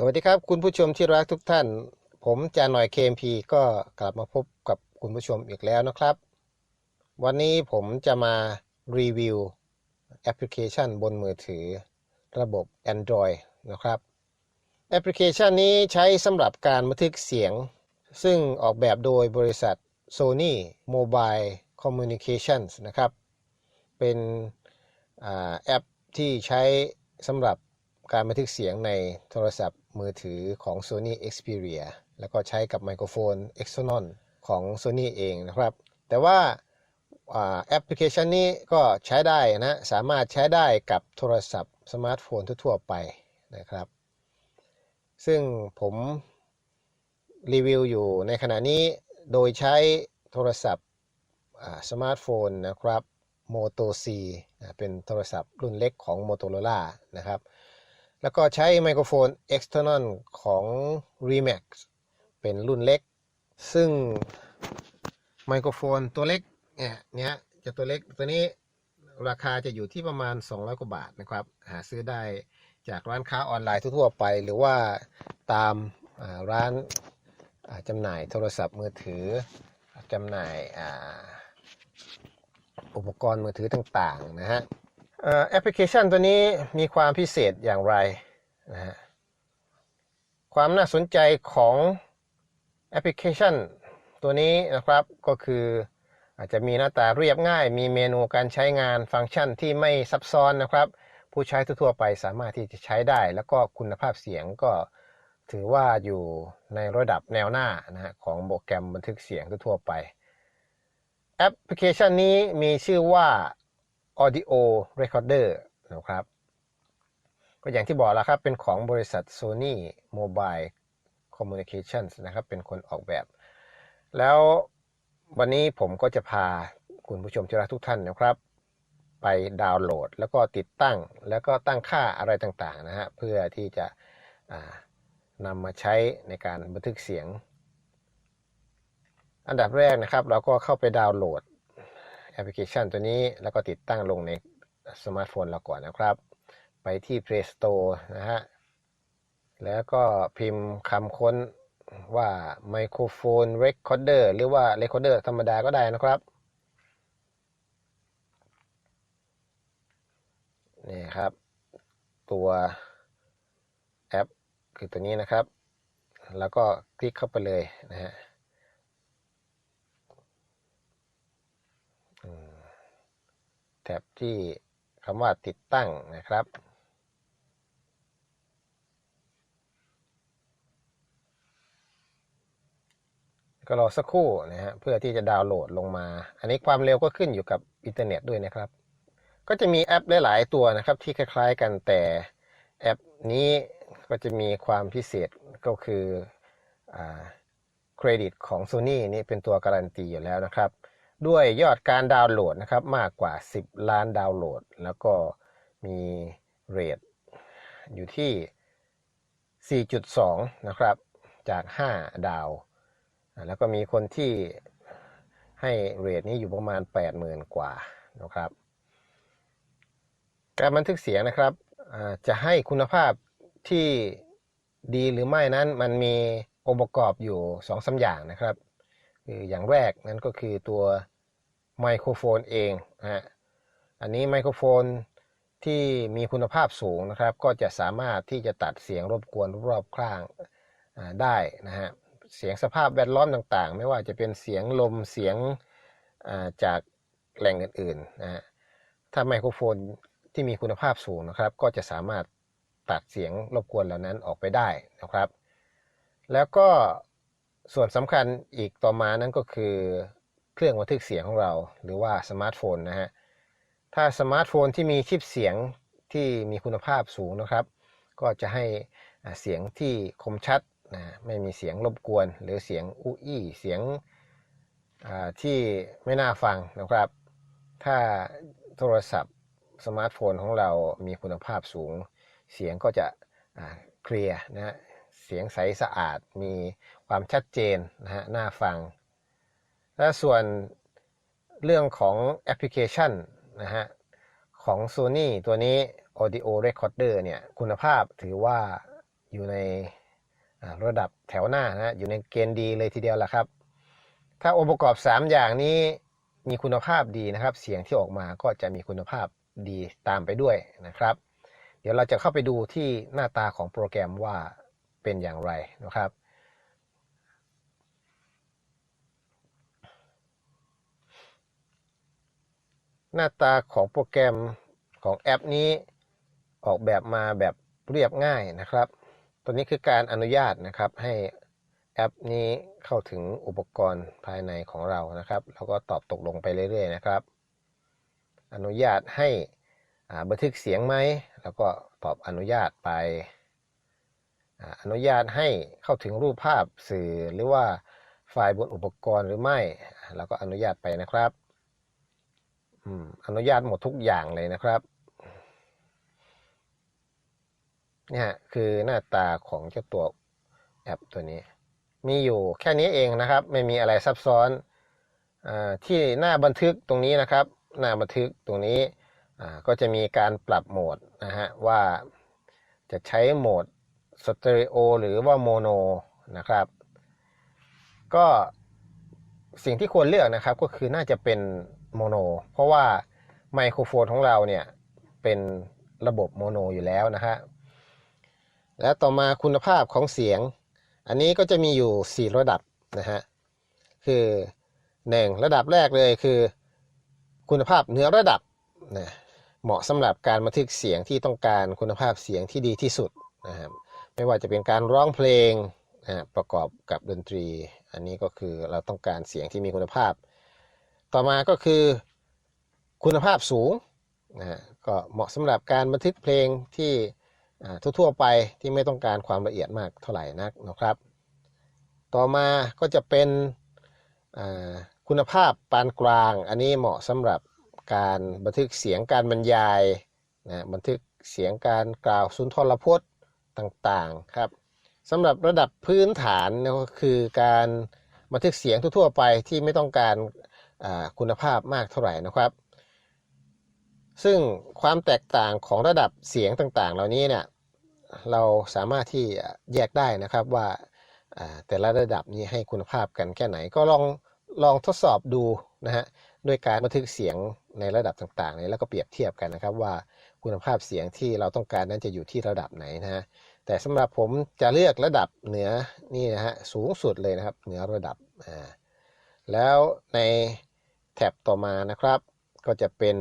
สวัสดีครับ คุณผู้ชมที่รักทุกท่าน ผมจาหน่อย KMP ก็กลับมาพบกับคุณผู้ชมอีกแล้วนะครับ วันนี้ผมจะมารีวิวแอปพลิเคชันบนมือถือระบบ Android นะครับ แอปพลิเคชันนี้ใช้สำหรับการบันทึกเสียง ซึ่งออกแบบโดยบริษัท Sony Mobile Communications นะครับ เป็นอแอปที่ใช้สำหรับการบันทึกเสียงในโทรศัพท์ มือถือของ Sony Xperia แล้วก็ใช้กับไมโครโฟน Exonon ของ Sony เองนะครับ แต่ว่าแอปพลิเคชันนี้ก็ใช้ได้นะ สามารถใช้ได้กับโทรศัพท์สมาร์ทโฟนทั่วๆไปนะครับ ซึ่งผมรีวิวอยู่ในขณะนี้โดยใช้โทรศัพท์สมาร์ทโฟนนะครับ Moto C เป็นโทรศัพท์รุ่นเล็กของ Motorola นะครับ แล้วก็ใช้ไมโครโฟน external ของ Remax เป็นรุ่นเล็ก ซึ่งไมโครโฟนตัวเล็กเนี่ยเนี้ยจะตัวเล็กตัวนี้ราคาจะอยู่ที่ประมาณ 200 กว่าบาทนะครับ หาซื้อได้จากร้านค้าออนไลน์ทั่วๆไป หรือว่าตามร้านจำหน่ายโทรศัพท์มือถือจำหน่ายอุปกรณ์มือถือต่างๆนะฮะ แอปพลิเคชันตัวนี้มีความพิเศษอย่างไรนะฮะความน่าสนใจของแอปพลิเคชันตัวนี้นะครับก็คืออาจจะมีหน้าตาเรียบง่าย มีเมนูการใช้งานฟังก์ชันที่ไม่ซับซ้อนนะครับ ผู้ใช้ทั่วไปสามารถที่จะใช้ได้ แล้วก็คุณภาพเสียงก็ถือว่าอยู่ในระดับแนวหน้านะฮะของโปรแกรมบันทึกเสียงทั่วไป แอปพลิเคชันนี้มีชื่อว่า Audio Recorder นะครับ ก็อย่างที่บอกแล้วครับ เป็นของบริษัท Sony Mobile Communications นะครับ เป็นคนออกแบบ แล้ววันนี้ผมก็จะพาคุณผู้ชมที่รักทุกท่านนะครับ ไปดาวน์โหลด แล้วก็ติดตั้งแล้วก็ตั้งค่าอะไรต่างๆนะฮะเพื่อที่จะนำมาใช้ในการบันทึกเสียง อันดับแรกนะครับ เราก็เข้าไปดาวน์โหลด พลิเคชันตัวนี้แล้วก็ติดตั้งลงในสมาร์ทโฟนเราก่อนนะครับ ไปที่ Play Store นะฮะ แล้วก็พิมพ์คำค้นว่าไมโครโฟน Recorder หรือว่า Recorder ธรรมดาก็ได้นะครับนี่ครับ ตัวแอปคือตัวนี้นะครับ แล้วก็คลิกเข้าไปเลยนะฮะ แท็บที่คำว่าติดตั้งนะครับ ก็รอสักครู่นะฮะเพื่อที่จะดาวน์โหลดลงมา อันนี้ความเร็วก็ขึ้นอยู่กับอินเทอร์เน็ตด้วยนะครับ ก็จะมีแอปหลาย ๆ ตัวนะครับที่คล้าย ๆ กันแต่แอปนี้ก็จะมีความพิเศษก็คือเครดิตของ Sony นี่เป็นตัวการันตีอยู่แล้วนะครับ ด้วยยอดการดาวน์โหลดนะครับมากกว่า 10 ล้านดาวน์โหลด แล้วก็มีเรทอยู่ที่ 4.2 นะครับ จาก 5 ดาว แล้วก็มีคนที่ให้เรทนี้อยู่ประมาณ 80,000 กว่านะครับ การบันทึกเสียงนะครับจะให้คุณภาพที่ดีหรือไม่นั้นมันมีองค์ประกอบอยู่2อสอย่างนะครับ คืออย่างแรกนั้นก็คือตัวไมโครโฟนเองนะฮะอันนี้ไมโครโฟนที่มีคุณภาพสูงนะครับ ก็จะสามารถที่จะตัดเสียงรบกวนรอบข้างได้นะฮะเสียงสภาพแวดล้อมต่างๆ ไม่ว่าจะเป็นเสียงลมเสียงจากแหล่งอื่นๆนะฮะถ้าไมโครโฟนที่มีคุณภาพสูงนะครับ ก็จะสามารถตัดเสียงรบกวนเหล่านั้นออกไปได้นะครับ แล้วก็ ส่วนสำคัญอีกต่อมานั้นก็คือเครื่องบันทึกเสียงของเราหรือว่าสมาร์ทโฟนนะฮะถ้าสมาร์ทโฟนที่มีชิปเสียงที่มีคุณภาพสูงนะครับ ก็จะให้เสียงที่คมชัดนะไม่มีเสียงรบกวน หรือเสียงอู้อี้เสียงที่ไม่น่าฟังนะครับ ถ้าโทรศัพท์สมาร์ทโฟนของเรามีคุณภาพสูง เสียงก็จะเคลียร์นะ เสียงใสสะอาด มีความชัดเจนนะฮะ น่าฟัง และส่วนเรื่องของแอปพลิเคชันนะฮะ ของ Sony ตัวนี้ Audio Recorder เนี่ย คุณภาพถือว่าอยู่ในระดับแถวหน้านะ อยู่ในเกณฑ์ดีเลยทีเดียวล่ะครับ ถ้าองค์ประกอบ 3 อย่างนี้มีคุณภาพดีนะครับ เสียงที่ออกมาก็จะมีคุณภาพดีตามไปด้วยนะครับ เดี๋ยวเราจะเข้าไปดูที่หน้าตาของโปรแกรมว่า เป็นอย่างไรนะครับ หน้าตาของโปรแกรมของแอปนี้ออกแบบมาแบบเรียบง่ายนะครับ ตัวนี้คือการอนุญาตนะครับให้แอปนี้เข้าถึงอุปกรณ์ภายในของเรานะครับ แล้วก็ตอบตกลงไปเรื่อยๆนะครับ อนุญาตให้บันทึกเสียงไหม แล้วก็ตอบอนุญาตไป อนุญาตให้เข้าถึงรูปภาพสื่อหรือว่าไฟล์บนอุปกรณ์หรือไม่เราก็อนุญาตไปนะครับอนุญาตหมดทุกอย่างเลยนะครับนี่ยคือหน้าตาของเจ้าตัวแอปตัวนี้ มีอยู่แค่นี้เองนะครับ ไม่มีอะไรซับซ้อนอที่หน้าบันทึกตรงนี้นะครับ หน้าบันทึกตรงนี้ก็จะมีการปรับโหมดนะฮะว่าจะใช้โหมด สเตอริโอหรือว่าโมโนนะครับ ก็สิ่งที่ควรเลือกนะครับก็คือน่าจะเป็นโมโน เพราะว่าไมโครโฟนของเราเนี่ยเป็นระบบโมโนอยู่แล้วนะฮะและต่อมาคุณภาพของเสียง อันนี้ก็จะมีอยู่ 4 ระดับนะฮะคือ1ระดับแรกเลยคือ คุณภาพเหนือระดับนะเหมาะสำหรับการบันทึกเสียงที่ต้องการคุณภาพเสียงที่ดีที่สุดนะครับ ไม่ว่าจะเป็นการร้องเพลงนะประกอบกับดนตรี อันนี้ก็คือเราต้องการเสียงที่มีคุณภาพ ต่อมาก็คือคุณภาพสูงนะก็เหมาะสำหรับการบันทึกเพลงที่ทั่วๆไปที่ไม่ต้องการความละเอียดมากเท่าไหร่นักนะครับ ต่อมาก็จะเป็นคุณภาพปานกลาง อันนี้เหมาะสำหรับการบันทึกเสียงการบรรยายนะบันทึกเสียงการกล่าวสุนทรพจน์ ต่างๆครับสำหรับระดับพื้นฐานก็คือการบันทึกเสียงทั่วๆไปที่ไม่ต้องการคุณภาพมากเท่าไหร่นะครับ ซึ่งความแตกต่างของระดับเสียงต่างๆ เหล่านี้เนี่ยเราสามารถที่แยกได้นะครับว่าอ่าแต่ละระดับนี้ให้คุณภาพกันแค่ไหน ก็ลองลองทดสอบดูนะฮะด้วยการบันทึกเสียงในระดับต่างๆนี้แล้วก็เปรียบเทียบกันนะครับว่าคุณภาพเสียงที่เราต้องการนั้นจะอยู่ที่ระดับไหนนะฮะ แต่สำหรับผมจะเลือกระดับเหนือนี่นะฮะสูงสุดเลยนะครับ เหนือระดับอ่าแล้วในแท็บต่อมานะครับ ก็จะเป็น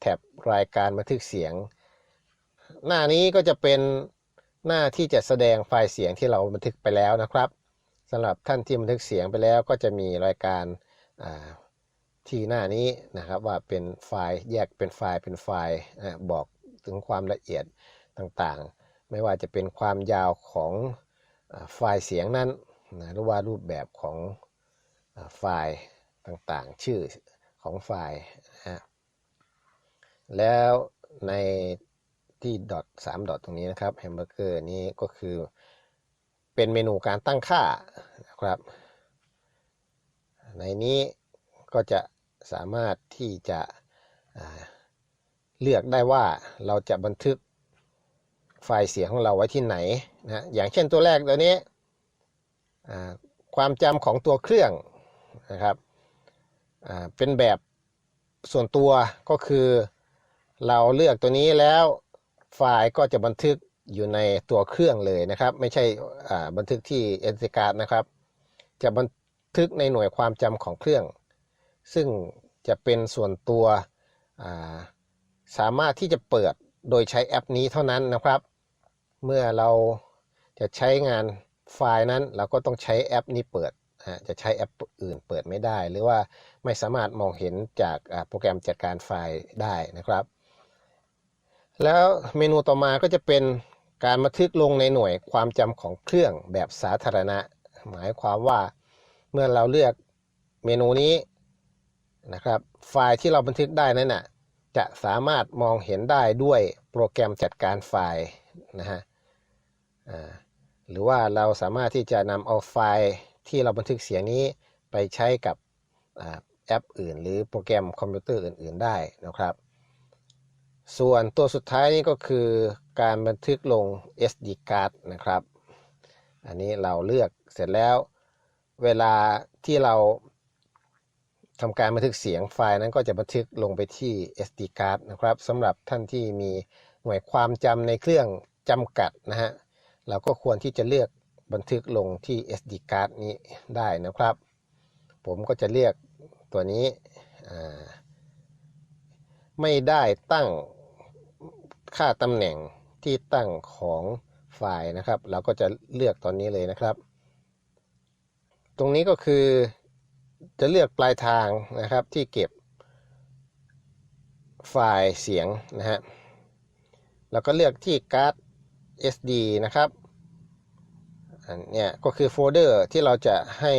แท็บรายการบันทึกเสียง หน้านี้ก็จะเป็นหน้าที่จะแสดงไฟล์เสียงที่เราบันทึกไปแล้วนะครับสำหรับท่านที่บันทึกเสียงไปแล้วก็จะมีรายการอ่าที่หน้านี้นะครับว่าเป็นไฟล์แยกเป็นไฟล์เป็นไฟล์บอกถึงความละเอียดต่างๆ ไม่ว่าจะเป็นความยาวของไฟล์เสียงนั้นนะหรือว่ารูปแบบของไฟล์ต่างๆ ชื่อของไฟล์นะฮะแล้วในที่ดอทสามดอทตรงนี้นะครับแฮมเบอร์เกอร์นี้ก็คือเป็นเมนูการตั้งค่านะครับ ในนี้ก็จะสามารถที่จะเลือกได้ว่าเราจะบันทึก ไฟล์เสียงของเราไว้ที่ไหนนะอย่างเช่นตัวแรกตัวนี้ความจำของตัวเครื่องนะครับเป็นแบบส่วนตัวก็คือเราเลือกตัวนี้แล้วไฟล์ก็จะบันทึกอยู่ในตัวเครื่องเลยนะครับ ไม่ใช่บันทึกที่ SD card นะครับ จะบันทึกในหน่วยความจำของเครื่อง ซึ่งจะเป็นส่วนตัวาสามารถที่จะเปิดโดยใช้แอปนี้เท่านั้นนะครับ เมื่อเราจะใช้งานไฟล์นั้น เราก็ต้องใช้แอปนี้เปิดนะจะใช้แอปอื่นเปิดไม่ได้ หรือว่าไม่สามารถมองเห็นจากโปรแกรมจัดการไฟล์ได้นะครับ แล้วเมนูต่อมาก็จะเป็นการบันทึกลงในหน่วยความจำของเครื่องแบบสาธารณะ หมายความว่าเมื่อเราเลือกเมนูนี้นะครับ ไฟล์ที่เราบันทึกได้นั้นน่ะจะสามารถมองเห็นได้ด้วยโปรแกรมจัดการไฟล์นะฮะ หรือว่าเราสามารถที่จะนำเอาไฟล์ที่เราบันทึกเสียงนี้ไปใช้กับอแอปอื่น หรือโปรแกรมคอมพิวเตอร์อื่น ๆ ได้นะครับ ส่วนตัวสุดท้ายนี่ก็คือการบันทึกลง SD card นะครับ อันนี้เราเลือกเสร็จแล้ว เวลาที่เราทำการบันทึกเสียงไฟล์นั้นก็จะบันทึกลงไปที่ SD card นะครับสำหรับท่านที่มีหน่วยความจำในเครื่องจำกัดนะฮะ เราก็ควรที่จะเลือกบันทึกลงที่ SD card นี้ได้นะครับ ผมก็จะเลือกตัวนี้ไม่ได้ตั้งค่าตำแหน่งที่ตั้งของไฟล์นะครับ เราก็จะเลือกตอนนี้เลยนะครับ ตรงนี้ก็คือจะเลือกปลายทางนะครับที่เก็บไฟล์เสียงนะฮะแล้วก็เลือกที่การ์ด SD นะครับอันเนี้ยก็คือโฟลเดอร์ที่เราจะให้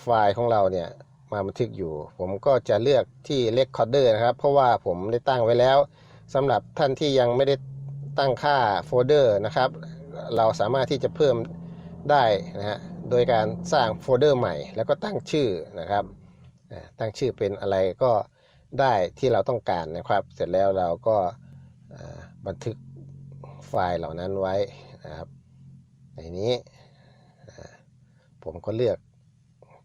ไฟล์ของเราเนี่ยมาบันทึกอยู่ ผมก็จะเลือกที่ Recorder นะครับ เพราะว่าผมได้ตั้งไว้แล้วสำหรับท่านที่ยังไม่ได้ตั้งค่าโฟลเดอร์นะครับ เราสามารถที่จะเพิ่มได้นะฮะโดยการสร้างโฟลเดอร์ใหม่ แล้วก็ตั้งชื่อนะครับตั้งชื่อเป็นอะไรก็ได้ที่เราต้องการนะครับ เสร็จแล้วเราก็บันทึก ล์เหล่านั้นไว้นะครับ ในนี้ผมก็เลือก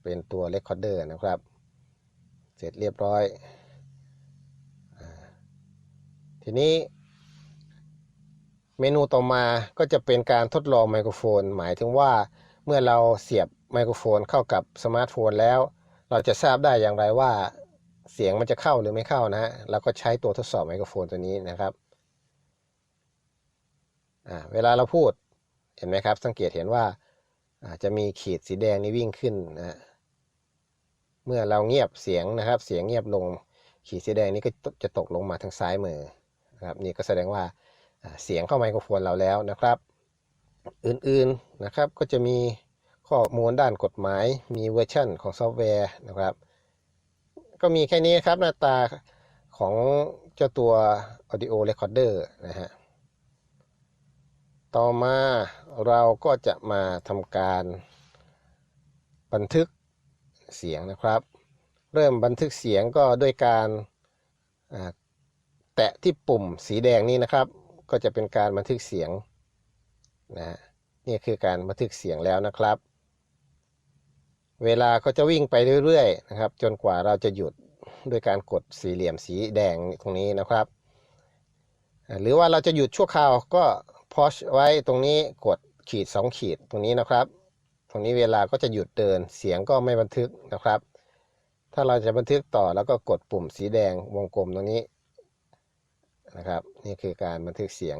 เป็นตัว Recorder นะครับ เสร็จเรียบร้อย ทีนี้เมนูต่อมาก็จะเป็นการทดลองไมโครโฟน หมายถึงว่าเมื่อเราเสียบไมโครโฟนเข้ากับสมาร์ทโฟนแล้ว เราจะทราบได้อย่างไรว่าเสียงมันจะเข้าหรือไม่เข้านะฮะเราก็ใช้ตัวทดสอบไมโครโฟนตัวนี้นะครับ เวลาเราพูดเห็นไหมครับ สังเกตเห็นว่าจะมีขีดสีแดงนี้วิ่งขึ้นนะเมื่อเราเงียบเสียงนะครับ เสียงเงียบลง ขีดสีแดงนี้ก็จะตกลงมาทางซ้ายมือนะครับนี่ก็แสดงว่าอ่าเสียงเข้าไมโครโฟนเราแล้วนะครับ อื่นๆนะครับก็จะมีข้อมูลด้านกฎหมาย มีเวอร์ชันของซอฟต์แวร์นะครับ ก็มีแค่นี้ครับหน้าตาของเจ้าตัว Audio Recorder นะฮะ ต่อมาเราก็จะมาทำการบันทึกเสียงนะครับ เริ่มบันทึกเสียงก็ด้วยการแตะที่ปุ่มสีแดงนี้นะครับ ก็จะเป็นการบันทึกเสียงนะฮะนี่คือการบันทึกเสียงแล้วนะครับ เวลาก็จะวิ่งไปเรื่อยๆนะครับ จนกว่าเราจะหยุดด้วยการกดสี่เหลี่ยมสีแดงตรงนี้นะครับ หรือว่าเราจะหยุดชั่วคราวก็ พอชไว้ตรงนี้กดขีด 2 ขีดตรงนี้นะครับ ตรงนี้เวลาก็จะหยุดเดินเสียงก็ไม่บันทึกนะครับ ถ้าเราจะบันทึกต่อแล้วก็กดปุ่มสีแดงวงกลมตรงนี้นะครับ นี่คือการบันทึกเสียง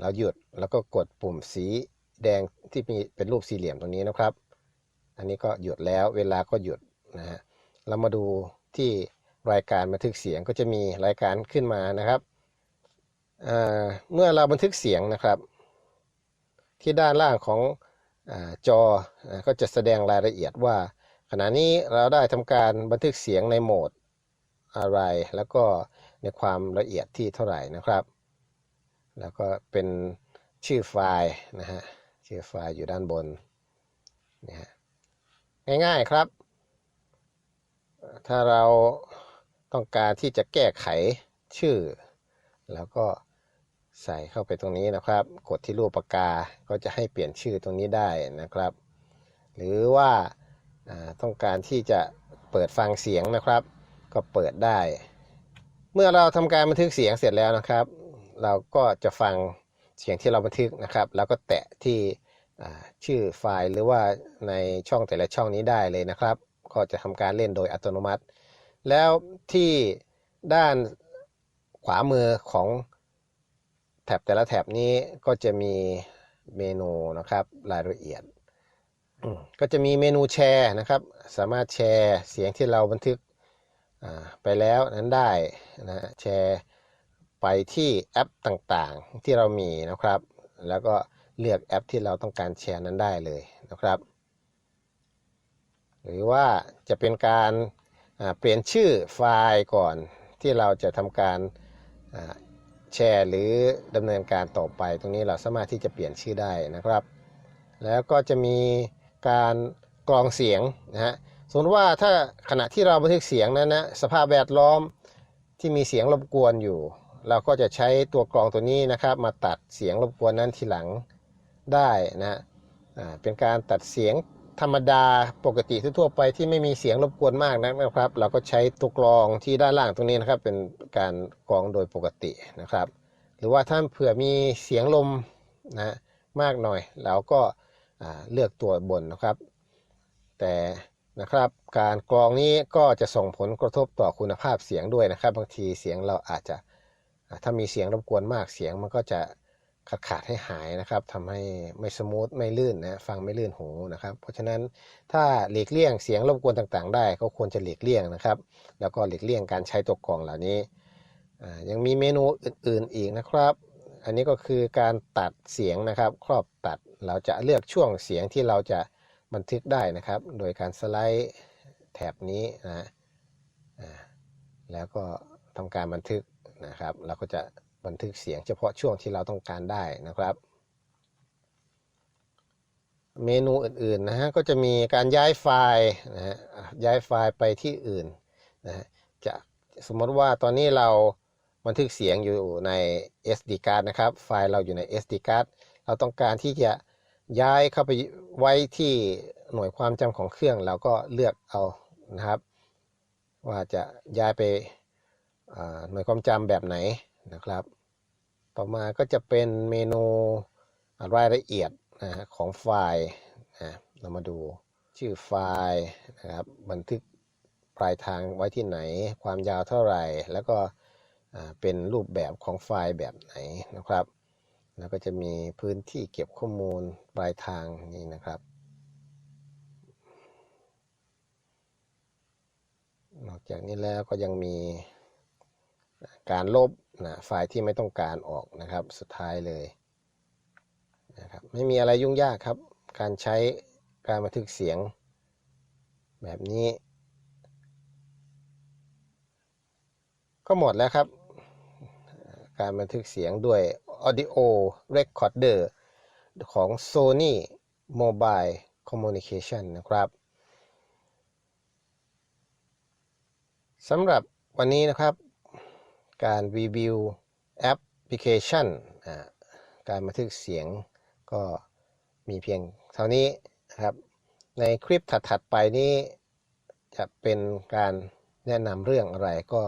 เราหยุดแล้วก็กดปุ่มสีแดงที่มีเป็นรูปสี่เหลี่ยมตรงนี้นะครับ อันนี้ก็หยุดแล้วเวลาก็หยุดนะฮะเรามาดูที่รายการบันทึกเสียงก็จะมีรายการขึ้นมานะครับ เมื่อเราบันทึกเสียงนะครับ ที่ด้านล่างของอจอก็จะแสดงรายละเอียดว่า ขณะนี้เราได้ทำการบันทึกเสียงในโหมดอะไร แล้วก็ในความละเอียดที่เท่าไหร่นะครับ แล้วก็เป็นชื่อไฟล์นะฮะชื่อไฟล์อยู่ด้านบนนะฮะง่ายๆครับ ถ้าเราต้องการที่จะแก้ไขชื่อ แล้วก็ ใส่เข้าไปตรงนี้นะครับ กดที่รูปปากกาก็จะให้เปลี่ยนชื่อตรงนี้ได้นะครับ หรือว่าต้องการที่จะเปิดฟังเสียงนะครับ ก็เปิดได้ เมื่อเราทำการบันทึกเสียงเสร็จแล้วนะครับ เราก็จะฟังเสียงที่เราบันทึกนะครับ แล้วก็แตะที่ชื่อไฟล์หรือว่าในช่องแต่ละช่องนี้ได้เลยนะครับ ก็จะทำการเล่นโดยอัตโนมัติ แล้วที่ด้านขวามือของ ท็บแต่ละแท็บนี้ก็จะมีเมนูนะครับรายละเอียดอืมก็จะมีเมนูแชร์นะครับ สามารถแชร์เสียงที่เราบันทึกอ่าไปแล้วนั้นได้นะฮะแชร์ไปที่แอปต่างๆที่เรามีนะครับ แล้วก็เลือกแอปที่เราต้องการแชร์นั้นได้เลยนะครับ หรือว่าจะเป็นการอ่าเปลี่ยนชื่อไฟล์ก่อนที่เราจะทำการอ่า แชร์หรือดำเนินการต่อไป ตรงนี้เราสามารถที่จะเปลี่ยนชื่อได้นะครับ แล้วก็จะมีการกรองเสียงนะฮะสมมติว่าถ้าขณะที่เราบันทึกเสียงนั้นนะสภาพแวดล้อมที่มีเสียงรบกวนอยู่ เราก็จะใช้ตัวกรองตัวนี้นะครับ มาตัดเสียงรบกวนนั้นทีหลังได้นะอ่าเป็นการตัดเสียง ธรรมดาปกติทั่วไปที่ไม่มีเสียงรบกวนมากนะครับ เราก็ใช้ตัวกรองที่ด้านล่างตรงนี้นะครับ เป็นการกรองโดยปกตินะครับ หรือว่าถ้าเผื่อมีเสียงลมนะมากหน่อยเราก็เลือกตัวบนนะครับ แต่นะครับการกรองนี้ก็จะส่งผลกระทบต่อคุณภาพเสียงด้วยนะครับ บางทีเสียงเราอาจจะถ้ามีเสียงรบกวนมากเสียงมันก็จะ ขาดขาดให้หายนะครับทำให้ไม่สมูทไม่ลื่นนะฟังไม่ลื่นหูนะครับ เพราะฉะนั้นถ้าหลีกเลี่ยงเสียงรบกวนต่างๆ ได้ก็ควรจะหลีกเลี่ยงนะครับ แล้วก็หลีกเลี่ยงการใช้ตัวกรองเหล่านี้ยังมีเมนูอื่นๆอีกนะครับ อันนี้ก็คือการตัดเสียงนะครับ ครอบตัดเราจะเลือกช่วงเสียงที่เราจะบันทึกได้นะครับ โดยการสไลด์แถบนี้นะแล้วก็ทำการบันทึกนะครับ เราก็จะ บันทึกเสียงเฉพาะช่วงที่เราต้องการได้นะครับ เมนูอื่นๆนะฮะก็จะมีการย้ายไฟล์นะฮะย้ายไฟล์ไปที่อื่นนะฮะจะสมมติว่าตอนนี้เราบันทึกเสียงอยู่ใน SD card นะครับ ไฟล์เราอยู่ใน SD card เราต้องการที่จะย้ายเข้าไปไว้ที่หน่วยความจำของเครื่องเราก็เลือกเอานะครับ ว่าจะย้ายไปหน่วยความจำแบบไหน นะครับ ต่อมาก็จะเป็นเมนูรายละเอียดนะฮะของไฟล์นะเรามาดูชื่อไฟล์นะครับบันทึกปลายทางไว้ที่ไหน ความยาวเท่าไหร่ แล้วก็เป็นรูปแบบของไฟล์แบบไหนนะครับ แล้วก็จะมีพื้นที่เก็บข้อมูลปลายทางนี่นะครับ นอกจากนี้แล้วก็ยังมี การลบนะไฟล์ที่ไม่ต้องการออกนะครับ สุดท้ายเลยนะครับไม่มีอะไรยุ่งยากครับ การใช้การบันทึกเสียง แบบนี้ ก็หมดแล้วครับ การบันทึกเสียงด้วย Audio Recorder ของ Sony Mobile Communication นะครับสำหรับวันนี้นะครับ การรีวิวแอปพลิเคชัน การบันทึกเสียงก็มีเพียงเท่านี้นะครับ ในคลิปถัด ๆ ไปนี้จะเป็นการแนะนำเรื่องอะไรก็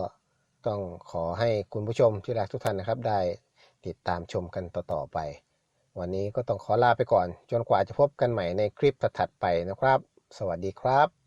ต้องขอให้คุณผู้ชมที่รักทุกท่านนะครับ ได้ติดตามชมกันต่อ ๆ ไป วันนี้ก็ต้องขอลาไปก่อน จนกว่าจะพบกันใหม่ในคลิปถัดๆไปนะครับ สวัสดีครับ